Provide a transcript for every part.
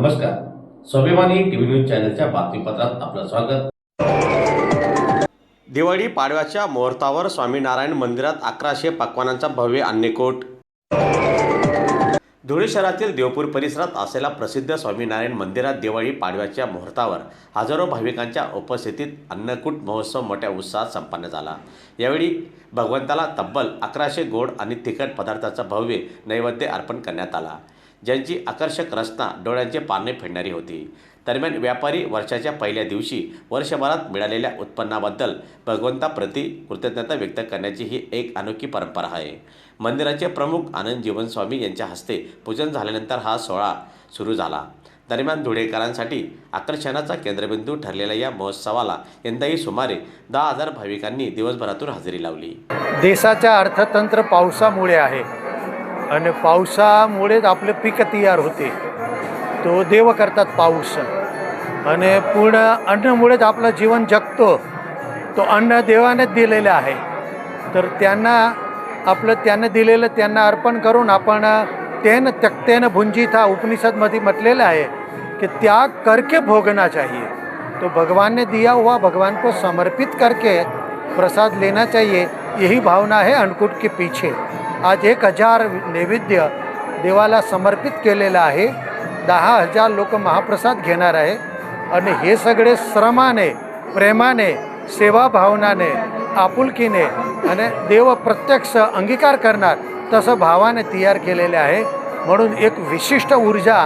नमस्कार. स्वाभिमानी TV news चॅनलच्या बातमीपत्रात आपलं स्वागत. दिवाळी पाडव्याच्या मुहूर्तावर स्वामीनारायण मंदिरात अकराशे पक्वानांचा भव्य अन्नकूट. धुळे शहरातील देवपूर परिसरात असलेल्या प्रसिद्ध स्वामीनारायण मंदिरात दिवाळी पाडव्याच्या मुहूर्तावर हजारो भाविकांच्या उपस्थितीत अन्नकूट महोत्सव मोठ्या उत्साहात संपन्न झाला. यावेळी भगवंताला तब्बल अकराशे गोड आणि तिखट पदार्थाचा भव्य नैवेद्य अर्पण करण्यात आला. ज्यांची आकर्षक रचना डोळ्यांचे पारणे फेडणारी होती. दरम्यान व्यापारी वर्षाच्या पहिल्या दिवशी वर्षभरात मिळालेल्या उत्पन्नाबद्दल भगवंताप्रती कृतज्ञता व्यक्त करण्याची ही एक अनोखी परंपरा आहे. मंदिराचे प्रमुख आनंद जीवनस्वामी यांच्या हस्ते पूजन झाल्यानंतर हा सोहळा सुरू झाला. दरम्यान धुळेकरांसाठी आकर्षणाचा केंद्रबिंदू ठरलेल्या या महोत्सवाला यंदाही सुमारे दहा हजार भाविकांनी दिवसभरातून हजेरी लावली. देशाच्या अर्थतंत्र पावसामुळे आहे. आणि पावसामुळेच आपले पीक तयार होते. तो देव करतात पाऊस. आणि पूर्ण अन्नमुळेच आपलं जीवन जगतो. तो अन्न देवानेच दिलेलं आहे. तर त्यांना आपलं त्यानं दिलेलं त्यांना अर्पण करून आपण तेन त्यक्तेन हा उपनिषदमध्ये म्हटलेलं आहे कि त्याग करके भोगना चाहिए. तो भगवान ने दिया हुआ भगवान को समर्पित करके प्रसाद लेना चाहिए. यही भावना है अन्नकूट के पीछे। आज एक हजार नैवेद्य देवाला समर्पित केलेलं आहे। दहा हजार लोक महाप्रसाद घेणार आहे। आणि हे सगळे श्रमाने प्रेमाने सेवाभावनाने आपुलकीने आणि देव प्रत्यक्ष अंगीकार करणार तसं भावाने तयार केलेले आहे। म्हणून एक विशिष्ट ऊर्जा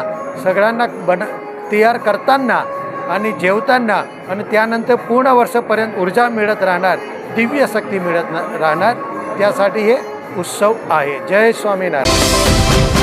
सगळ्यांना बन तयार करताना आणि जेवताना आणि त्यानंतर पूर्ण वर्षापर्यंत ऊर्जा मिळत राहणार दिव्य शक्ती मिळत न- राहणार त्यासाठी हे उत्सव आहे. जय स्वामीनारायण.